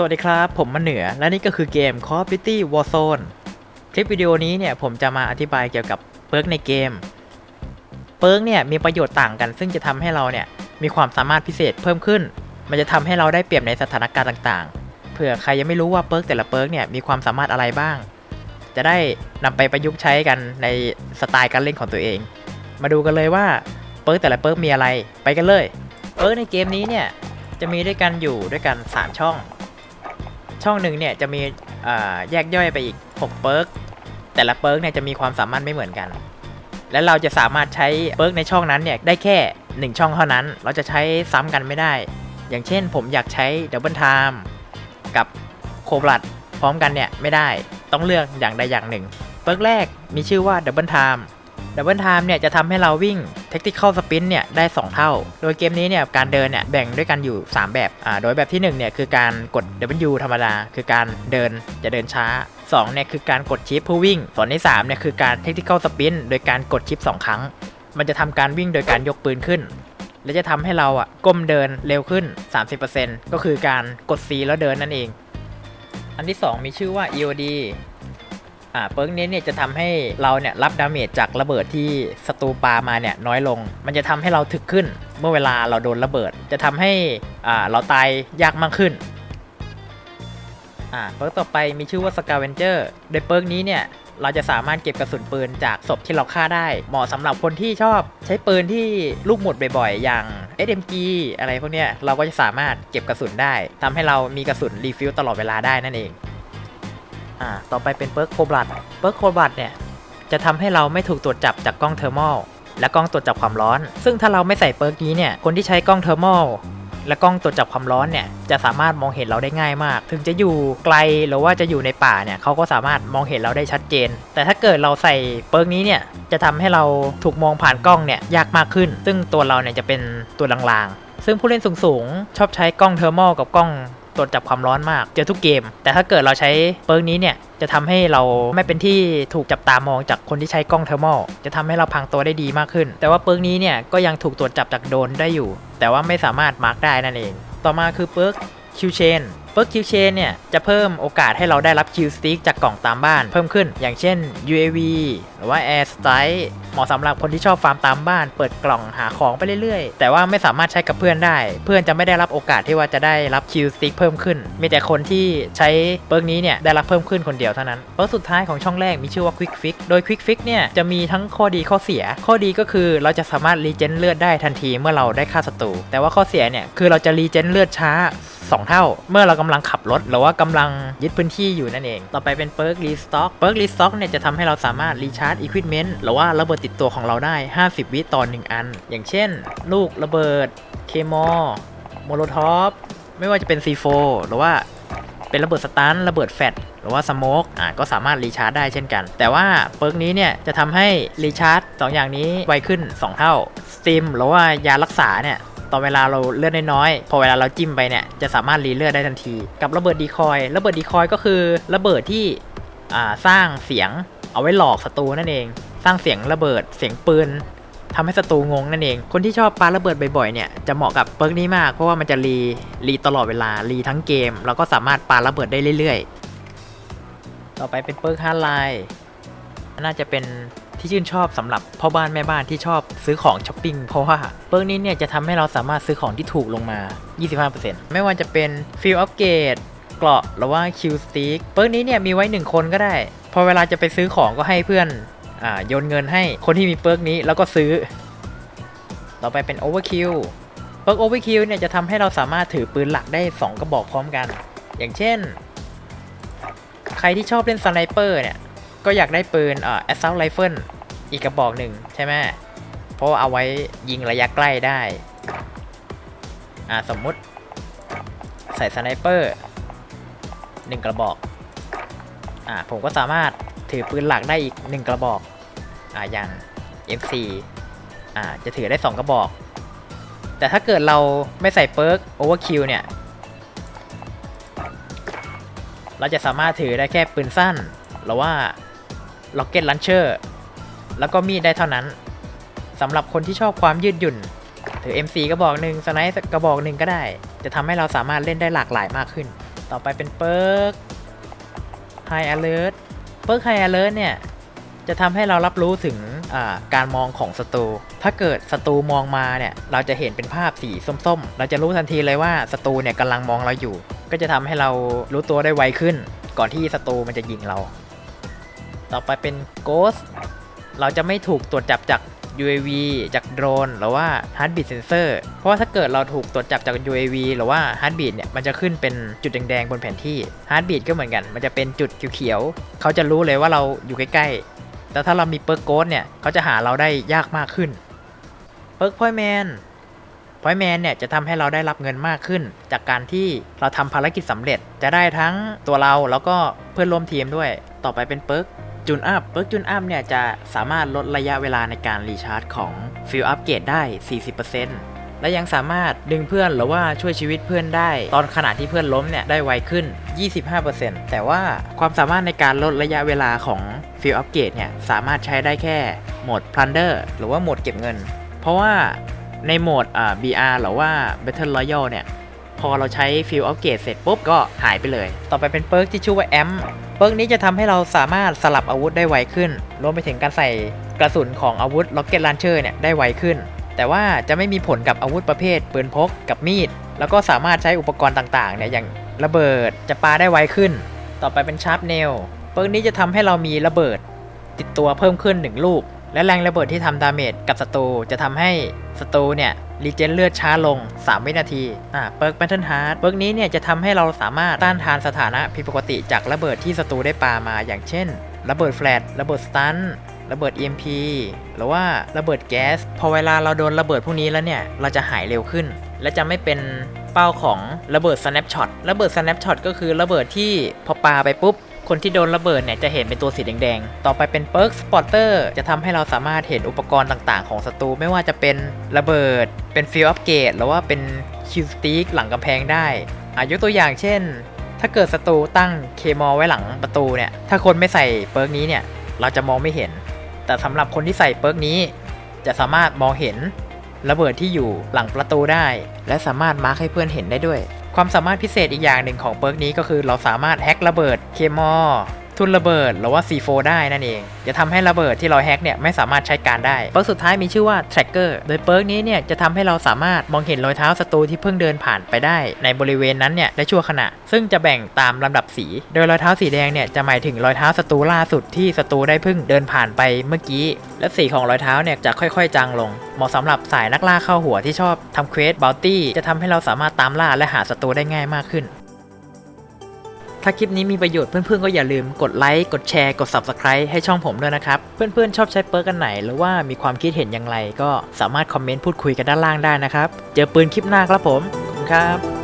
สวัสดีครับ ผมมาเหนือ และนี่ก็คือเกม Call of Duty Warzone คลิปวิดีโอนี้เนี่ยผมจะมาอธิบายเกี่ยวกับเปิร์กในเกม เปิร์กเนี่ยมีประโยชน์ต่างกัน ซึ่งจะทำให้เราเนี่ยมีความสามารถพิเศษเพิ่มขึ้น มันจะทำให้เราได้เปรียบในสถานการณ์ต่างๆ เผื่อใครยังไม่รู้ว่าเปิร์กแต่ละเปิร์กเนี่ยมีความสามารถอะไรบ้าง จะได้นำไปประยุกต์ใช้กันในสไตล์การเล่นของตัวเอง มาดูกันเลยว่าเปิร์กแต่ละเปิร์กมีอะไร ไปกันเลย เปิร์กในเกมนี้เนี่ยจะมีด้วยกันอยู่ด้วยกัน 3 ช่อง ช่องหนึ่งเนี่ยจะมีแยกย่อยไปอีก 6 เปิร์กแต่ละเปิร์กเนี่ยจะมีความสามารถไม่เหมือนกัน และเราจะสามารถใช้เปิร์กในช่องนั้นเนี่ยได้แค่ 1 ช่องเท่านั้น เราจะใช้ซ้ำกันไม่ได้ อย่างเช่นผมอยากใช้ดับเบิลไทม์กับโคบลัดพร้อมกันเนี่ยไม่ได้ต้องเลือกอย่างใดอย่างหนึ่ง เปิร์กแรกมีชื่อว่าดับเบิลไทม์ ดับเบิลไทม์เนี่ยจะทำให้เราวิ่ง Tactical Sprint เนี่ยได้ 2 เท่า โดยเกมนี้เนี่ยการเดินเนี่ยแบ่งด้วยกันอยู่ 3 แบบอ่าโดยแบบที่ 1เนี่ยคือการกด W ธรรมดา คือการเดินจะเดินช้า2เนี่ยคือการกดชิปเพื่อวิ่ง ส่วนที่3เนี่ยคือการ Tactical Sprint โดยการกดชิป 2 ครั้ง มันจะทำการวิ่งโดยการยกปืนขึ้น และจะทำให้เราอะก้มเดินเร็วขึ้น 30%ก็คือการกด C แล้วเดินนั่นเอง อันที่ 2 มีชื่อว่า EOD อ่าเปิร์กนี้เนี่ยจะทำให้เราเนี่ยรับดาเมจจากระเบิดที่ศัตรูปามาเนี่ยน้อยลง มันจะทำให้เราถึกขึ้น เมื่อเวลาเราโดนระเบิด จะทำให้อ่าเราตายยากมากขึ้นอ่าเปิร์กต่อไปมีชื่อว่า Scavenger โดยเปิร์กนี้เนี่ยเราจะสามารถเก็บกระสุนปืนจากศพที่เราฆ่าได้ เหมาะสำหรับคนที่ชอบใช้ปืนที่ลูกหมดบ่อยๆ อย่าง SMG อะไรพวกเนี้ยเราก็จะสามารถเก็บกระสุนได้ทำให้เรามีกระสุนรีฟิลตลอดเวลาได้นั่นเอง อ่าต่อไปเป็นเปิร์กโคบลัดเปิร์กโคบลัดเนี่ยจะทำให้เราไม่ถูกตรวจจับจากกล้องเทอร์มอลและกล้องตรวจจับความร้อน ซึ่งถ้าเราไม่ใส่เปิร์กนี้เนี่ยคนที่ใช้กล้องเทอร์มอลและกล้องตรวจจับความร้อนเนี่ยจะสามารถมองเห็นเราได้ง่ายมาก ถึงจะอยู่ไกลหรือว่าจะอยู่ในป่าเนี่ยเขาก็สามารถมองเห็นเราได้ชัดเจน แต่ถ้าเกิดเราใส่เปิร์กนี้เนี่ยจะทำให้เราถูกมองผ่านกล้องเนี่ยยากมากขึ้น ซึ่งตัวเราเนี่ยจะเป็นตัวลางๆ ซึ่งผู้เล่นสูงๆชอบใช้กล้องเทอร์มอลกับกล้อง ตรวจจับความร้อนมาก เจอทุกเกม แต่ถ้าเกิดเราใช้เปิร์กนี้เนี่ยจะทำให้เราไม่เป็นที่ถูกจับตามองจากคนที่ใช้กล้องเทอร์มอลจะทำให้เราพังตัวได้ดีมากขึ้น แต่ว่าเปิร์กนี้เนี่ยก็ยังถูกตรวจจับจากโดนได้อยู่ แต่ว่าไม่สามารถมาร์กได้นั่นเอง ต่อมาคือเปิร์ก คิวเชนเปิร์กคิวเชนเนี่ยจะเพิ่มโอกาสให้เราได้รับคิวสติ๊กจากกล่องตามบ้านเพิ่มขึ้น อย่างเช่น UAV หรือว่า Air Strike เหมาะสำหรับคนที่ชอบฟาร์มตามบ้าน เปิดกล่องหาของไปเรื่อยๆ แต่ว่าไม่สามารถใช้กับเพื่อนได้ เพื่อนจะไม่ได้รับโอกาสที่ว่าจะได้รับคิวสติ๊กเพิ่มขึ้น มีแต่คนที่ใช้เปิร์กนี้เนี่ยได้รับเพิ่มขึ้นคนเดียวเท่านั้นเปิร์กสุดท้ายของช่องแรกมีชื่อว่า Quick Fix โดย Quick Fix เนี่ยจะมีทั้งข้อดีข้อเสีย ข้อดีก็คือเราจะสามารถรีเจนเลือดได้ทันทีเมื่อเราได้ฆ่าศัตรูแต่ว่าข้อเสียเนี่ยคือเราจะรีเจนเลือดช้า 2 เท่า เมื่อเรากำลังขับรถหรือว่ากำลังยึดพื้นที่อยู่นั่นเอง ต่อไปเป็นเปิร์กรีสต็อกเปิร์กรีสต็อกเนี่ยจะทำให้เราสามารถรีชาร์จอุปกรณ์หรือว่าระเบิดติดตัวของเราได้ 50 วิต่อ1อัน อย่างเช่น ลูกระเบิดเคมอลโมโลทอฟไม่ว่าจะเป็น C4 หรือว่าเป็นระเบิดสตันระเบิดแฟตหรือว่าสโมกอะก็สามารถรีชาร์จได้เช่นกัน แต่ว่าเปิร์กนี้เนี่ยจะทำให้รีชาร์จสองอย่างนี้ไวขึ้น 2 เท่าสติมหรือว่ายารักษาเนี่ย ตอนเวลาเราเลือดน้อยๆพอเวลาเราจิ้มไปเนี่ยจะสามารถรีเลือดได้ทันที กับระเบิดดีคอยระเบิดดีคอยก็คือระเบิดที่สร้างเสียงเอาไว้หลอกศัตรูนั่นเอง สร้างเสียงระเบิดเสียงปืนทำให้ศัตรูงงนั่นเอง คนที่ชอบปาระเบิดบ่อยๆ เนี่ยจะเหมาะกับเปิร์กนี้มาก เพราะว่ามันจะรีรีตลอดเวลา รีทั้งเกม แล้วก็สามารถปาระเบิดได้เรื่อยๆ ต่อไปเป็นเปิร์กฮาร์ไลน์น่าจะเป็น ที่ชื่นชอบสำหรับพ่อบ้านแม่บ้านที่ชอบซื้อของช้อปปิ้งเพราะว่าเปิร์กนี้เนี่ยจะทำให้เราสามารถซื้อของที่ถูกลงมา 25%ไม่ว่าจะเป็นฟิลอัปเกรดเกราะหรือว่าคิวสติ๊กเปิร์กนี้เนี่ยมีไว้ 1 คนก็ได้ พอเวลาจะไปซื้อของก็ให้เพื่อนอ่าโยนเงินให้คนที่มีเปิร์กนี้แล้วก็ซื้อ ต่อไปเป็น Overkill เปิร์ก Overkill เนี่ยจะทำให้เราสามารถถือปืนหลักได้ 2 กระบอกพร้อมกัน อย่างเช่น ใครที่ชอบเล่นสไนเปอร์เนี่ย ก็อยากได้ปืนเอ่อ assault rifle อีกกระบอกหนึ่งใช่ไหมเพราะเอาไว้ยิงระยะใกล้ได้ อ่าสมมุติใส่สไนเปอร์หนึ่งกระบอก อ่าผมก็สามารถถือปืนหลักได้อีกหนึ่งกระบอก อ่าอย่าง M4 อ่าจะถือได้2กระบอก แต่ถ้าเกิดเราไม่ใส่เปิร์ก Overkill เนี่ย เราจะสามารถถือได้แค่ปืนสั้นหรือว่า Rocket Launcher แล้วก็มีดได้เท่านั้นสำหรับคนที่ชอบความยืดหยุ่น ถือ M4 กระบอกหนึ่งสไนป์กระบอกหนึ่งก็ได้ จะทำให้เราสามารถเล่นได้หลากหลายมากขึ้น ต่อไปเป็นเปิร์ก High Alert เปิร์ก High Alert เนี่ย จะทำให้เรารับรู้ถึงการมองของศัตรู ถ้าเกิดศัตรูมองมาเนี่ย เราจะเห็นเป็นภาพสีส้ม ๆ เราจะรู้ทันทีเลยว่าศัตรูเนี่ยกำลังมองเราอยู่ ก็จะทำให้เรารู้ตัวได้ไวขึ้น ก่อนที่ศัตรูมันจะยิงเรา ต่อไปเป็น Ghost เราจะไม่ถูกตรวจจับจาก UAV จากโดรน หรือว่า Heartbeat Sensor เพราะว่าถ้าเกิดเราถูกตรวจจับจาก UAV หรือว่า Heartbeat เนี่ย มันจะขึ้นเป็นจุดแดงๆบนแผนที่ Heartbeat ก็เหมือนกัน มันจะเป็นจุดเขียวๆ เขาจะรู้เลยว่าเราอยู่ใกล้ๆ แต่ถ้าเรามีเปิร์กโกสเนี่ย เขาจะหาเราได้ยากมากขึ้น เปิร์กพอยแมนพอยแมนเนี่ยจะทำให้เราได้รับเงินมากขึ้น จากการที่เราทำภารกิจสำเร็จจะได้ทั้งตัวเราแล้วก็เพื่อนร่วมทีมด้วย ต่อไปเป็นเปิร์ก จูนอัพเปิร์กจูนอัพเนี่ยจะสามารถลดระยะเวลาในการรีชาร์จของฟิลอัพเกรดได้ 40%และยังสามารถดึงเพื่อนหรือว่าช่วยชีวิตเพื่อนได้ ตอนขณะที่เพื่อนล้มเนี่ยได้ไวขึ้น 25%แต่ว่าความสามารถในการลดระยะเวลาของฟิลอัพเกรดเนี่ยสามารถใช้ได้แค่โหมด plunder หรือว่าโหมดเก็บเงิน เพราะว่าในโหมดอ่า BR หรือว่า Battle Royale เนี่ยพอเราใช้ฟิลอัพเกรดเสร็จปุ๊บก็หายไปเลย ต่อไปเป็นเปิร์กที่ชื่อว่าแอม เปิร์กนี้จะทำให้เราสามารถสลับอาวุธได้ไวขึ้น รวมไปถึงการใส่กระสุนของอาวุธล็อกเก็ตลันเชอร์เนี่ยได้ไวขึ้น แต่ว่าจะไม่มีผลกับอาวุธประเภทปืนพกกับมีด แล้วก็สามารถใช้อุปกรณ์ต่างๆเนี่ยอย่างระเบิดจะปาได้ไวขึ้น ต่อไปเป็นชาร์ปเนลเปิร์กนี้จะทำให้เรามีระเบิด ติดตัวเพิ่มขึ้น 1 ลูก และแรงระเบิดที่ทำดาเมจกับศัตรูจะทำให้ศัตรูเนี่ยรีเจนเลือดช้าลง 3 วินาที อ่า เปิร์กแ a ทเทิลฮาร์ดเปิร์กนี้เนี่ยจะทำให้เราสามารถต้านทานสถานะผิดปกติจากระเบิดที่ศัตรูได้ปามา อย่างเช่น ระเบิดแฟลช ระเบิดสตันระเบิด EMP หรือว่าระเบิดแก๊ส พอเวลาเราโดนระเบิดพวกนี้แล้วเนี่ย เราจะหายเร็วขึ้น และจะไม่เป็นเป้าของระเบิด snapshot ระเบิด snapshot ก็คือระเบิดที่พอปาไปปุ๊บ คนที่โดนระเบิดเนี่ยจะเห็นเป็นตัวสีแดงๆ ต่อไปเป็นเปิร์กสปอตเตอร์จะทำให้เราสามารถเห็นอุปกรณ์ต่างๆ ของศัตรูไม่ว่าจะเป็นระเบิด เป็นฟิลอัพเกตหรือว่าเป็นคิวสติกหลังกำแพงได้อายกตัวอย่างเช่น ถ้าเกิดศัตรูตั้งเคมอลไว้หลังประตูเนี่ย ถ้าคนไม่ใส่เปิร์กนี้เนี่ย เราจะมองไม่เห็น แต่สำหรับคนที่ใส่เปิร์กนี้ จะสามารถมองเห็นระเบิดที่อยู่หลังประตูได้ และสามารถมาร์คให้เพื่อนเห็นได้ด้วย ความสามารถพิเศษอีกอย่างหนึ่งของเปิร์กนี้ก็คือเราสามารถแฮกระเบิดเคมอ ทุนระเบิดหรือว่า C4 ได้นั่นเอง จะทำให้ระเบิดที่เราแฮ็กเนี่ยไม่สามารถใช้การได้เปิร์กสุดท้ายมีชื่อว่า Tracker โดยเปิร์กนี้เนี่ยจะทำให้เราสามารถมองเห็นรอยเท้าศัตรูที่เพิ่งเดินผ่านไปได้ ในบริเวณนั้นเนี่ยได้ชั่วขณะ ซึ่งจะแบ่งตามลำดับสี โดยรอยเท้าสีแดงเนี่ยจะหมายถึงรอยเท้าศัตรูล่าสุดที่ศัตรูได้เพิ่งเดินผ่านไปเมื่อกี้ และสีของรอยเท้าเนี่ยจะค่อยๆ จางลง เหมาะสำหรับสายนักล่าเข้าหัวที่ชอบทำเควสบ o ลตี้จะทำให้เราสามารถตามล่าและหาศัตรูได้ง่ายมากขึ้น ถ้าคลิปนี้มีประโยชน์เพื่อนๆก็อย่าลืมกดไลค์กดแชร์กด Subscribe ให้ช่องผมด้วยนะครับ เพื่อนๆชอบใช้เปิร์กกันไหน หรือว่ามีความคิดเห็นอย่างไร ก็สามารถคอมเมนต์พูดคุยกันด้านล่างได้นะครับ เจอปืนคลิปหน้าครับผมขอบคุณครับ